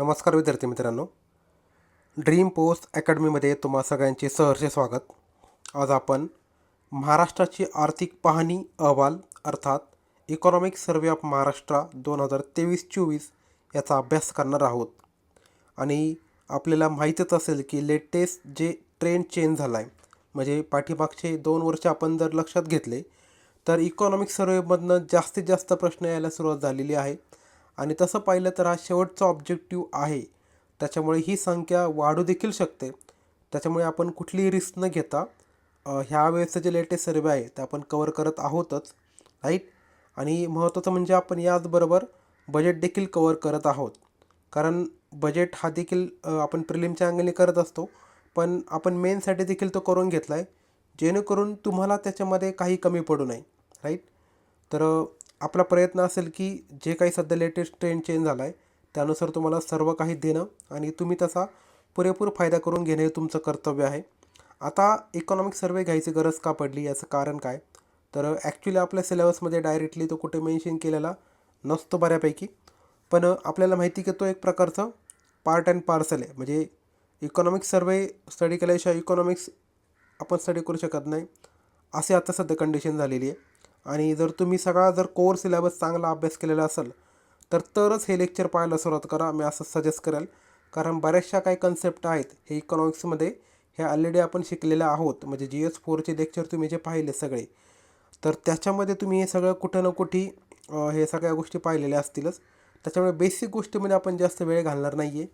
नमस्कार विद्यार्थी मित्रांनो. ड्रीम पोस्ट अकॅडमीमध्ये तुम्हा सगळ्यांचे सहर्ष स्वागत. आज आपण महाराष्ट्राची आर्थिक पाहणी अहवाल अर्थात इकॉनॉमिक सर्वे ऑफ महाराष्ट्र दोन हजार तेवीस चोवीस याचा अभ्यास करणार आहोत. आणि आपल्याला माहीतच असेल की लेटेस्ट जे ट्रेंड चेंज झाला आहे म्हणजे पाठीमागचे दोन वर्ष आपण जर लक्षात घेतले तर इकॉनॉमिक सर्वेमधनं जास्तीत जास्त प्रश्न यायला सुरुवात झालेली आहे. आणि तसं पाहिलं तर हा शेवटचा ऑब्जेक्टिव्ह आहे. त्याच्यामुळे ही संख्या वाढू देखील शकते. त्याच्यामुळे आपण कुठलीही रिस्क न घेता ह्या वेळेचं जे लेटेस्ट सर्वे आहे ते आपण कवर करत आहोतच राईट आणि महत्त्वाचं म्हणजे आपण याचबरोबर बजेट देखील कवर करत आहोत. कारण बजेट हा देखील आपण प्रिलिमच्या अंगाने करत असतो. पण आपण मेनसाठी देखील तो करून घेतला आहे जेणेकरून तुम्हाला त्याच्यामध्ये काही कमी पडू नये राईट तर आपला प्रयत्न असेल की जे काही सध्या लेटेस्ट ट्रेंड चेंज झाला आहे त्यानुसार तुम्हाला सर्व काही देणं आणि तुम्ही तसा पुरेपूर फायदा करून घेणे हे तुमचं कर्तव्य आहे. आता इकॉनॉमिक सर्वे घ्यायची गरज का पडली? याचं कारण काय? तर ॲक्च्युली आपल्या सिलेबसमध्ये डायरेक्टली तो कुठे मेन्शन केलेला नसतो बऱ्यापैकी. पण आपल्याला माहिती की तो एक प्रकारचं पार्ट अँड पार्सल आहे. म्हणजे इकॉनॉमिक सर्वे स्टडी केल्याशिवाय इकॉनॉमिक्स आपण स्टडी करू शकत नाही. असे आता सध्या कंडिशन झालेली आहे. आणि जर तुम्ही सगळा जर कोर सिलेबस चांगला अभ्यास केलेला असेल तर तरच हे लेक्चर पाहायला सुरुवात करा. मी असं सजेस्ट करेल. कारण बऱ्याचशा काही कन्सेप्ट आहेत हे इकॉनॉमिक्समध्ये हे ऑलरेडी आपण शिकलेले आहोत. म्हणजे जी एस फोरचे लेक्चर तुम्ही जे पाहिले सगळे तर त्याच्यामध्ये तुम्ही हे सगळं कुठं ना कुठे हे सगळ्या गोष्टी पाहिलेल्या असतीलच. त्याच्यामुळे बेसिक गोष्टीमध्ये आपण जास्त वेळ घालणार नाही आहे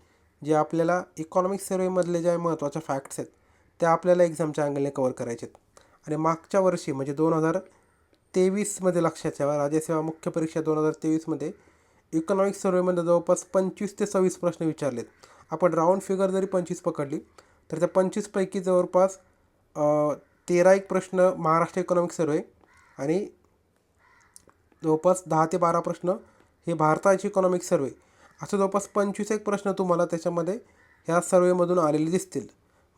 जे आपल्याला इकॉनॉमिक सर्वेमधले ज्या महत्त्वाच्या फॅक्ट्स आहेत त्या आपल्याला एक्झामच्या अँगलने कवर करायचे आहेत आणि मागच्या वर्षी म्हणजे दोन हजार तेवीसमध्ये लक्षात ठेवा. राज्यसेवा मुख्य परीक्षा दोन हजार तेवीसमध्ये इकॉनॉमिक सर्वेमध्ये जवळपास पंचवीस ते सव्वीस प्रश्न विचारलेत. आपण राऊंड फिगर जरी पंचवीस पकडली तर त्या पंचवीसपैकी जवळपास तेरा एक प्रश्न महाराष्ट्र इकॉनॉमिक सर्वे आणि जवळपास दहा ते बारा प्रश्न हे भारताची इकॉनॉमिक सर्वे असं जवळपास पंचवीस एक प्रश्न तुम्हाला त्याच्यामध्ये ह्या सर्वेमधून आलेले दिसतील.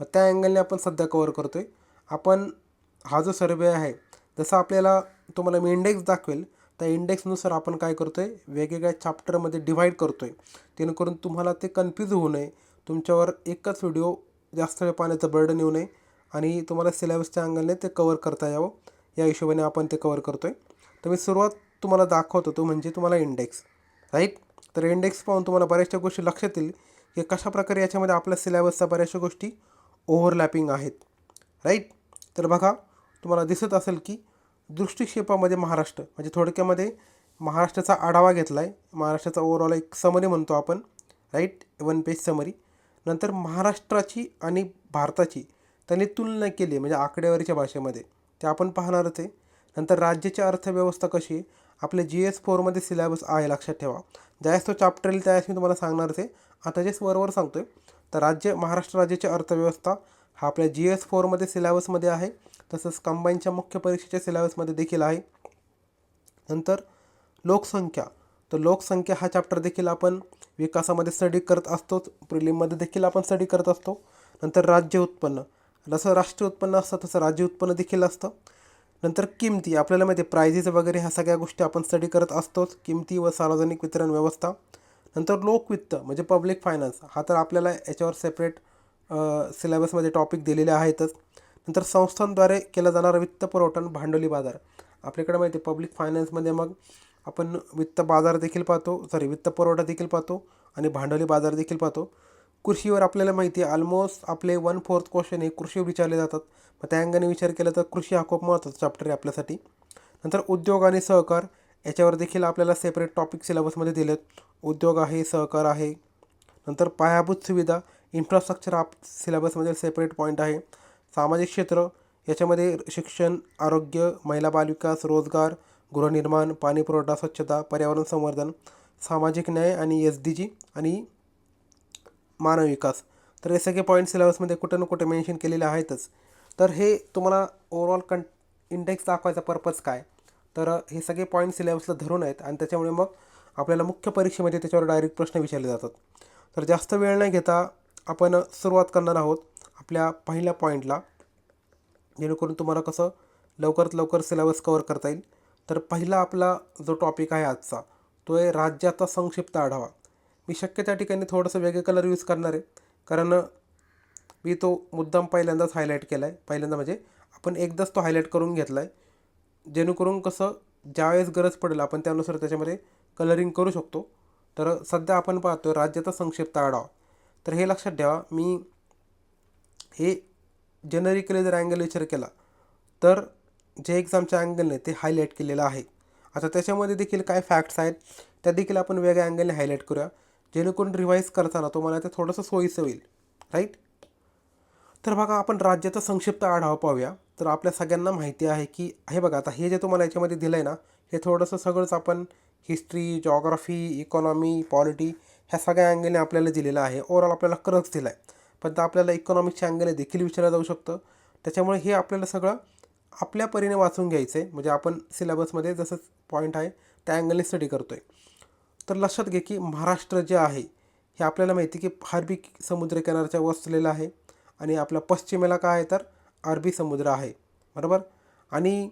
मग त्या अँगलने आपण सध्या कवर करतो आहे आपण हा जो सर्वे आहे जसं आपल्याला तुम्हाला मी इंडेक्स दाखवेल. त्या इंडेक्सनुसार आपण काय करतो आहे वेगवेगळ्या चॅप्टरमध्ये डिव्हाइड करतो आहे जेणेकरून तुम्हाला ते कन्फ्यूज होऊ नये. तुमच्यावर एकच व्हिडिओ जास्त वेळ पाहण्याचं बर्डन येऊ नये. आणि तुम्हाला सिलेबसच्या अंगाने ते कवर करता यावं. या हिशोबाने आपण ते कवर करतो आहे तर मी सुरुवात तुम्हाला दाखवत. होतो म्हणजे तुम्हाला इंडेक्स राईट तर इंडेक्स पाहून तुम्हाला बऱ्याचशा गोष्टी लक्षात येईल की कशाप्रकारे याच्यामध्ये आपल्या सिलेबसच्या बऱ्याचशा गोष्टी ओव्हरलॅपिंग आहेत. राईट तर बघा तुम्हाला दिसत असेल की दृष्टिक्षेपामध्ये महाराष्ट्र म्हणजे थोडक्यामध्ये महाराष्ट्राचा आढावा घेतला आहे महाराष्ट्राचा ओवरऑल एक समरी म्हणतो आपण राईट वन पेज समरी नंतर महाराष्ट्राची आणि भारताची त्यांनी तुलना केली आहे म्हणजे आकडेवारीच्या भाषेमध्ये. ते आपण पाहणारच आहे. नंतर राज्याची अर्थव्यवस्था कशी आहे? आपले जी एस फोरमध्ये सिलेबस आहे लक्षात ठेवा. ज्यावेळेस तो चॅप्टर येईल त्यावेळेस मी तुम्हाला सांगणारच आहे. आता जे वरवर सांगतो आहे तर राज्य महाराष्ट्र राज्याची अर्थव्यवस्था हा आपल्या जी एस फोरमध्ये सिलेबसमध्ये आहे. तसंच कंबाईनच्या मुख्य परीक्षेच्या सिलेबसमध्ये देखील आहे. नंतर लोकसंख्या. तर लोकसंख्या हा चॅप्टर देखील आपण विकासामध्ये स्टडी करत असतोच. प्रिलिममध्ये देखील आपण स्टडी करत असतो. नंतर राज्य उत्पन्न. जसं राष्ट्रीय उत्पन्न असतं तसं राज्य उत्पन्न देखील असतं. नंतर किमती. आपल्याला माहिती आहे प्रायझेस वगैरे ह्या सगळ्या गोष्टी आपण स्टडी करत असतोच. किमती व सार्वजनिक वितरण व्यवस्था. नंतर लोकवित्त म्हणजे पब्लिक फायनान्स हा तर आपल्याला याच्यावर सेपरेट सिलेबसमध्ये टॉपिक दिलेले आहेतच. नंतर संस्थांद्वारे केला जाणारा वित्त पुरवठा आणि भांडवली बाजार. आपल्याकडे माहिती आहे पब्लिक फायनान्समध्ये मग आपण वित्त बाजार देखील पाहतो सॉरी वित्त पुरवठा देखील पाहतो आणि भांडवली बाजार देखील पाहतो. कृषीवर आपल्याला माहिती आहे ऑलमोस्ट आपले वन फोर्थ क्वेश्चन हे कृषीवर विचारले जातात. मग त्या अंगाने विचार केला तर कृषी हा खूप महत्त्वाचा चॅप्टर आहे आपल्यासाठी. नंतर उद्योग आणि सहकार याच्यावर देखील आपल्याला सेपरेट टॉपिक सिलेबसमध्ये दिलेत. उद्योग आहे सहकार आहे. नंतर पायाभूत सुविधा इन्फ्रास्ट्रक्चर आप सिलेबसमध्ये सेपरेट पॉईंट आहे. सामाजिक क्षेत्र याच्यामध्ये शिक्षण आरोग्य महिला बालविकास रोजगार गृहनिर्माण पाणी पुरवठा स्वच्छता पर्यावरण संवर्धन सामाजिक न्याय आणि एस डी जी आणि मानव विकास. तर हे सगळे पॉईंट सिलेबसमध्ये कुठं ना कुठे मेन्शन केलेले आहेतच. तर हे तुम्हाला ओवरऑल कं इंडेक्स दाखवायचा पर्पज काय? तर हे सगळे पॉईंट सिलेबसला धरून आहेत आणि त्याच्यामुळे मग आपल्याला मुख्य परीक्षेमध्ये त्याच्यावर डायरेक्ट प्रश्न विचारले जातात. तर जास्त वेळ न घेता आपण सुरुवात करणार आहोत. आपल्या पहिल्या पॉईंटला जेणेकरून तुम्हाला कसं लवकरात लवकर सिलेबस कवर करता येईल. तर पहिला आपला जो टॉपिक आहे आजचा तो आहे राज्याचा संक्षिप्त आढावा. मी शक्य त्या ठिकाणी थोडंसं वेगळे कलर यूज करणार आहे. कारण मी तो मुद्दाम पहिल्यांदाच हायलाईट केला आहे पहिल्यांदा म्हणजे आपण एकदाच तो हायलाईट करून घेतला आहे जेणेकरून कसं ज्यावेळेस गरज पडेल आपण त्यानुसार त्याच्यामध्ये कलरिंग करू शकतो. तर सध्या आपण पाहतो राज्याचा संक्षिप्त आढावा. तर हे लक्षात ठेवा मी हे जनरिकली जर अँगल विचार केला तर जे एक्झामच्या अँगलने ते हायलाईट केलेलं आहे. आता त्याच्यामध्ये देखील काय फॅक्ट्स आहेत त्या देखील आपण वेगळ्या अँगलने हायलाईट करूया. जेणेकरून रिवाईज करताना तुम्हाला ते थोडंसं सोयीचं होईल. राईट तर बघा आपण राज्याचा संक्षिप्त आढावा पाहूया. तर आपल्या सगळ्यांना माहिती आहे की हे बघा आता हे जे तुम्हाला याच्यामध्ये दिलं आहे ना हे थोडंसं सगळंच आपण हिस्ट्री जॉग्राफी इकॉनॉमी पॉलिटी ह्या सगळ्या अँगलने आपल्याला दिलेलं आहे. ओवरऑल आपल्याला क्रक्स दिला आहे पण तर आपल्याला इकॉनॉमिक्सच्या अँगलने देखील विचारलं जाऊ शकतं. त्याच्यामुळे हे आपल्याला सगळं आपल्या परीने वाचून घ्यायचं आहे म्हणजे आपण सिलेबसमध्ये जसं पॉईंट आहे त्या अँगलने स्टडी करतो आहे तर लक्षात घे की महाराष्ट्र जे आहे हे आपल्याला माहिती की अरबी समुद्रकिनाऱ्याच्या वसलेलं आहे. आणि आपल्या पश्चिमेला काय आहे तर अरबी समुद्र आहे. बरोबर? आणि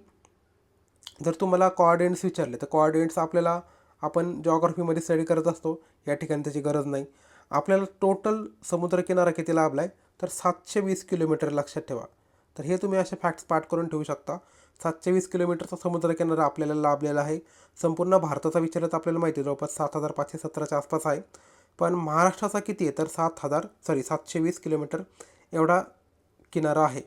जर तुम्हाला कॉर्डिनेट्स विचारले तर कॉर्डिनेट्स आपल्याला आपण जॉग्रफीमध्ये स्टडी करत असतो. या ठिकाणी त्याची गरज नाही. आपल्याला टोटल समुद्रकिनारा किती लाभला आहे तर सातशे वीस किलोमीटर लक्षात ठेवा. तर हे तुम्ही असे फॅक्ट्स पाठ करून ठेवू शकता. सातशे वीस किलोमीटरचा समुद्रकिनारा आपल्याला लाभलेला आहे. संपूर्ण भारताचा विचार तर आपल्याला माहिती आहे जवळपास सात हजार पाचशे सतराच्या आसपास आहे. पण महाराष्ट्राचा किती आहे? तर सात हजार सॉरी सातशे वीस किलोमीटर एवढा किनारा आहे.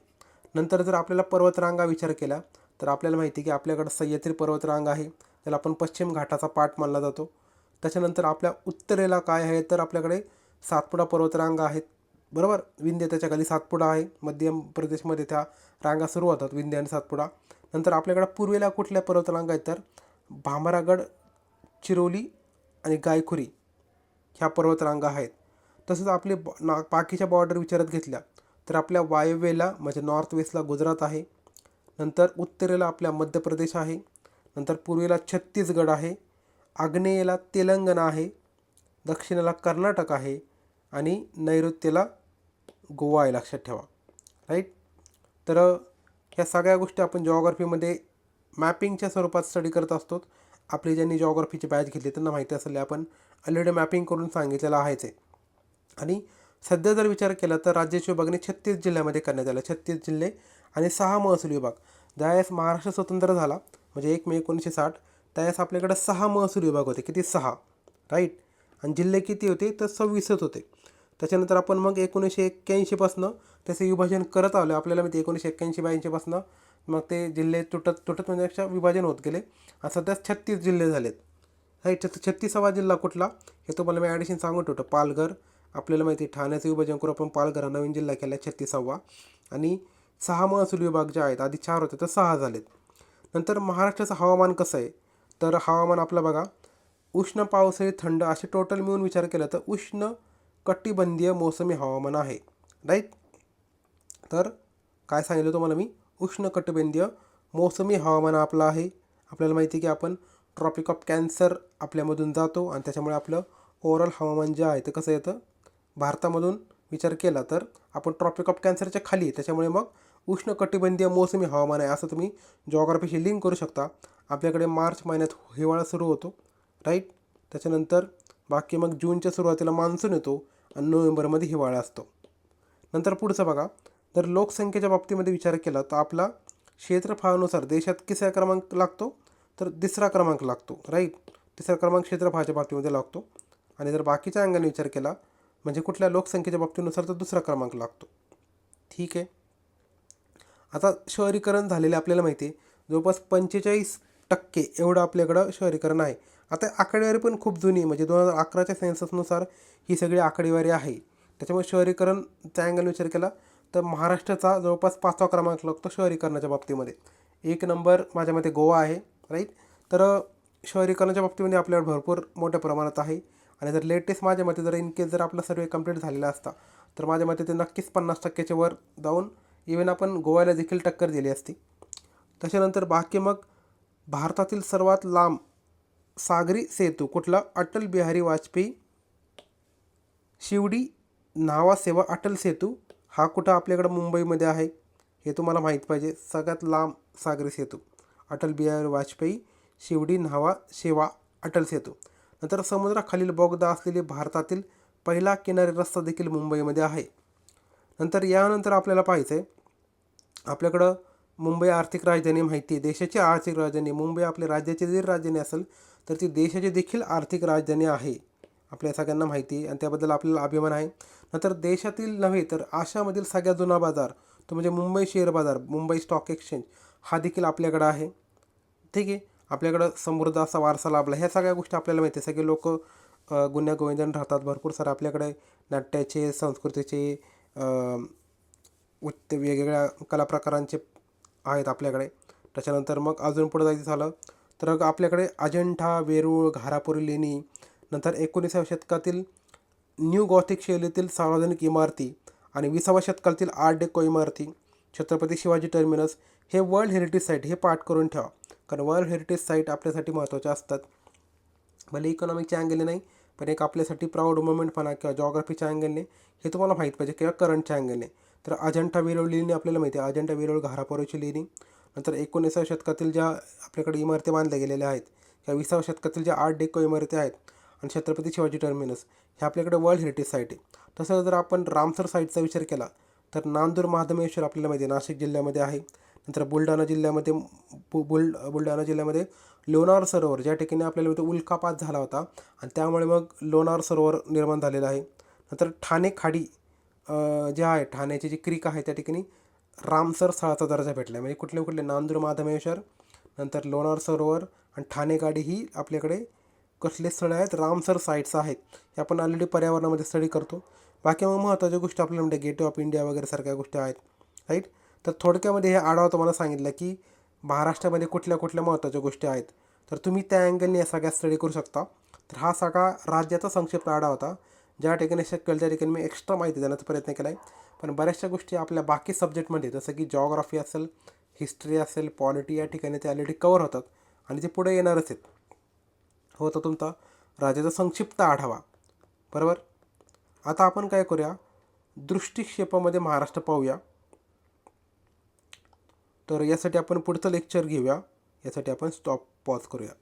नंतर जर आपल्याला पर्वतरांगा विचार केला तर आपल्याला माहिती आहे की आपल्याकडं सह्याद्री पर्वतरांग आहे. त्याला आपण पश्चिम घाटाचा पाठ मानला जातो. त्याच्यानंतर आपल्या उत्तरेला काय आहे तर आपल्याकडे सातपुडा पर्वतरांगा आहेत. बरोबर? विंध्य त्याच्याखाली सातपुडा आहे. मध्य प्रदेशमध्ये त्या रांगा सुरू होतात विंध्य आणि सातपुडा. नंतर आपल्याकडं पूर्वेला कुठल्या पर्वतरांगा आहेत तर भामरागड चिरोली आणि गायखुरी ह्या पर्वतरांगा आहेत. तसंच आपले ब ना बाकीच्या बॉर्डर विचारात घेतल्या तर आपल्या वायव्येला म्हणजे नॉर्थ वेस्टला गुजरात आहे. नंतर उत्तरेला आपल्या मध्य प्रदेश आहे. नंतर पूर्वेला छत्तीसगड आहे. आग्नेयेला तेलंगणा आहे दक्षिणेला कर्नाटक आहे आणि नैऋत्येला गोवा आहे लक्षात ठेवा. राईट तर ह्या सगळ्या गोष्टी आपण जॉग्राफीमध्ये मॅपिंगच्या स्वरूपात स्टडी करत असतो. आपली ज्यांनी जॉग्राफीची बॅच घेतली त्यांना माहिती असेल आपण ऑलरेडी मॅपिंग करून सांगितलेलं आहेच आहे. आणि सध्या जर विचार केला तर राज्याची विभागणी छत्तीस जिल्ह्यामध्ये करण्यात आलं. छत्तीस जिल्हे आणि सहा महसूल विभाग. ज्यावेळेस महाराष्ट्र स्वतंत्र झाला म्हणजे एक मे एकोणीसशे साठ त्यावेळेस आपल्याकडं सहा महसूल विभाग होते किती? सहा. राईट आणि जिल्हे किती होते? तर सव्वीसच होते. त्याच्यानंतर आपण मग एकोणीसशे एक्क्याऐंशीपासनं त्याचे विभाजन करत आलो आपल्याला माहिती एकोणीसशे एक्क्याऐंशी ब्याऐंशीपासनं मग ते जिल्हे तुटत तुटत म्हणण्यापेक्षा विभाजन होत गेले. आणि सध्या छत्तीस जिल्हे झालेत. राईट छत्तीस छत्तीसावा जिल्हा कुठला? हे तुम्हाला मी ॲडिशन सांगून ठेवतो पालघर. आपल्याला माहिती आहे ठाण्याचं विभाजन करून आपण पालघर हा नवीन जिल्हा केला आहे छत्तीसावा. आणि सहा महसूल विभाग जे आहेत आधी चार होते तर सहा झालेत. नंतर महाराष्ट्राचं हवामान कसं आहे? तर हवामान आपलं बघा. उष्ण पावसाळी थंड असे टोटल मिळून विचार केला तर उष्ण कटिबंधीय मोसमी हवामान आहे. राईट तर काय सांगितलं तुम्हाला मी? उष्ण कटिबंधीय मोसमी हवामान आपलं आहे. आपल्याला माहिती आहे की आपण ट्रॉपिक ऑफ कॅन्सर आपल्यामधून जातो आणि त्याच्यामुळे आपलं ओव्हरऑल हवामान जे आहे ते कसं येतं? भारतामधून विचार केला तर आपण ट्रॉपिक ऑफ कॅन्सरच्या खाली आहे. त्याच्यामुळे मग उष्ण कटिबंधीय मोसमी हवामान आहे असं तुम्ही जॉग्राफीशी लिंक करू शकता. आपल्याकडे मार्च महिन्यात हिवाळा सुरू होतो राईट त्याच्यानंतर बाकी मग जूनच्या सुरुवातीला मान्सून येतो आणि नोव्हेंबरमध्ये हिवाळा असतो. नंतर पुढचं बघा. तर लोकसंख्येच्या बाबतीमध्ये विचार केला तर आपला क्षेत्रफळानुसार देशात किसा क्रमांक लागतो तर तिसरा क्रमांक लागतो राईट तिसरा क्रमांक क्षेत्रफळाच्या बाबतीमध्ये लागतो. आणि जर बाकीच्या अंगाने विचार केला म्हणजे कुठल्या लोकसंख्येच्या बाबतीनुसार तर दुसरा क्रमांक लागतो. ठीक आहे. आता शहरीकरण झालेले आपल्याला माहिती आहे. जवळपास पंचेचाळीस टक्के एवढं आपल्याकडं शहरीकरण आहे. आता आकडेवारी पण खूप जुनी आहे. म्हणजे दोन हजार अकराच्या सेन्ससनुसार ही सगळी आकडेवारी आहे. त्याच्यामुळे शहरीकरणचा अँगल विचार केला तर महाराष्ट्राचा जवळपास पाचवा क्रमांक लागतो शहरीकरणाच्या बाबतीमध्ये. एक नंबर माझ्या मते गोवा आहे राईट तर शहरीकरणाच्या बाबतीमध्ये आपल्यावर भरपूर मोठ्या प्रमाणात आहे. आणि जर लेटेस्ट माझ्या मते जर इन केस जर आपला सर्वे कंप्लीट झालेला असता तर माझ्या मते ते नक्कीच पन्नास टक्क्याच्या वर जाऊन इवन आपण गोव्याला देखील टक्कर दिली असती. त्याच्यानंतर बाकी मग भारतातील सर्वात लांब सागरी सेतू कुठला? अटल बिहारी वाजपेयी. शिवडी न्हावा सेवा अटल सेतू. हा कुठं आपल्याकडं मुंबईमध्ये आहे? हे तुम्हाला माहीत पाहिजे. सगळ्यात लांब सागरी सेतू. अटल बिहारी वाजपेयी शिवडी न्हावा सेवा अटल सेतू. नंतर समुद्राखालील बोगदा असलेली भारतातील पहिला किनारी रस्ता देखील मुंबईमध्ये आहे. नंतर यानंतर आपल्याला पाहायचं आहे आपल्याकडं मुंबई आर्थिक राजधानी माहिती आहे. देशाची आर्थिक राजधानी मुंबई आपल्या राज्याची जरी राजधानी असेल तर ती देशाची देखील आर्थिक राजधानी आहे. आपल्या सगळ्यांना माहिती आहे. आणि त्याबद्दल आपल्याला अभिमान आहे. नंतर देशातील नव्हे तर आशामधील सगळ्यात जुना बाजार तो म्हणजे मुंबई शेअर बाजार मुंबई स्टॉक एक्सचेंज हा देखील आपल्याकडं आहे. ठीक आहे? आपल्याकडं समृद्ध असा वारसा लाभला. ह्या सगळ्या गोष्टी आपल्याला माहिती आहे. सगळे लोक गुन्ह्या गोविंदन राहतात भरपूर सारे आपल्याकडे. नाट्याचे संस्कृतीचे उच्च वेगवेगळ्या कला प्रकारांचे आहेत आपल्याकडे. त्याच्यानंतर मग अजून पुढे जायचं झालं तर आपल्याकडे अजंठा वेरूळ घारापुरी लेणी नंतर एकोणीसाव्या शतकातील न्यू गॉथिक शैलीतील सार्वजनिक इमारती आणि विसाव्या शतकातील आर्ट डेको इमारती छत्रपती शिवाजी टर्मिनस हे वर्ल्ड हेरिटेज साईट हे पाठ करून ठेवा. कारण वर्ल्ड हेरिटेज साईट आपल्यासाठी महत्त्वाच्या असतात. भले इकॉनॉमिकच्या अँगलने नाही पण एक आपल्यासाठी प्राऊड मोमेंट म्हणा किंवा जॉग्राफीच्या अँगलने हे तुम्हाला माहीत पाहिजे किंवा करंटच्या अँगलने तर अजंठा वेरूळ लेणी आपल्याला माहिती आहे. अजंठा वेरूळ घारापोराची लेणी नंतर एकोणीसाव्या शतकातील ज्या आपल्याकडे इमारती बांधल्या गेलेल्या आहेत किंवा विसाव्या शतकातील ज्या आठ डेको इमारती आहेत आणि छत्रपती शिवाजी टर्मिनस हे आपल्याकडे वर्ल्ड हेरिटेज साईट आहे. तसं जर आपण रामसर साईटचा विचार केला तर नांदूर महाधमेश्वर आपल्याला माहिती आहे. नाशिक जिल्ह्यामध्ये आहे. नंतर बुलढाणा जिल्ह्यामध्ये बु बुल बुलढाणा जिल्ह्यामध्ये लोणार सरोवर ज्या ठिकाणी आपल्याला माहिती उल्कापात झाला होता. आणि त्यामुळे मग लोणार सरोवर निर्माण झालेलं आहे. नंतर ठाणे खाडी जे आहे ठाण्याची जी क्रीक आहे त्या ठिकाणी रामसर स्थळाचा दर्जा भेटला आहे म्हणजे कुठले कुठले? नांदूर माधमेश्वर नंतर लोणार सरोवर आणि ठाणे गाडी ही आपल्याकडे कसले स्थळं आहेत? रामसर साईट्स आहेत. हे आपण ऑलरेडी पर्यावरणामध्ये स्टडी करतो. बाकी मग महत्त्वाच्या गोष्टी आपल्याला म्हणजे गेट ऑफ इंडिया वगैरे सारख्या गोष्टी आहेत राईट तर थोडक्यामध्ये हे आढावा तुम्हाला सांगितलं की महाराष्ट्रामध्ये कुठल्या कुठल्या महत्त्वाच्या गोष्टी आहेत? तर तुम्ही त्या अँगलने या सगळ्या स्टडी करू शकता. तर हा सगळा राज्याचा संक्षिप्त आढावा होता. ज्या ठिकाणी शक्य होईल त्या ठिकाणी मी एक्स्ट्रा माहिती देण्याचा प्रयत्न केला आहे पण बऱ्याचशा गोष्टी आपल्या बाकी सब्जेक्टमध्ये जसं की जॉग्राफी असेल हिस्ट्री असेल पॉलिटी या ठिकाणी ते ऑलरेडी कवर होतात आणि ते पुढे येणारच आहेत. होता तुमचा राज्याचा संक्षिप्त आढावा. बरोबर? आता आपण काय करूया? दृष्टिक्षेपामध्ये महाराष्ट्र पाहूया. तर यासाठी आपण पुढचं लेक्चर घेऊया. यासाठी आपण स्टॉप पॉज करूया.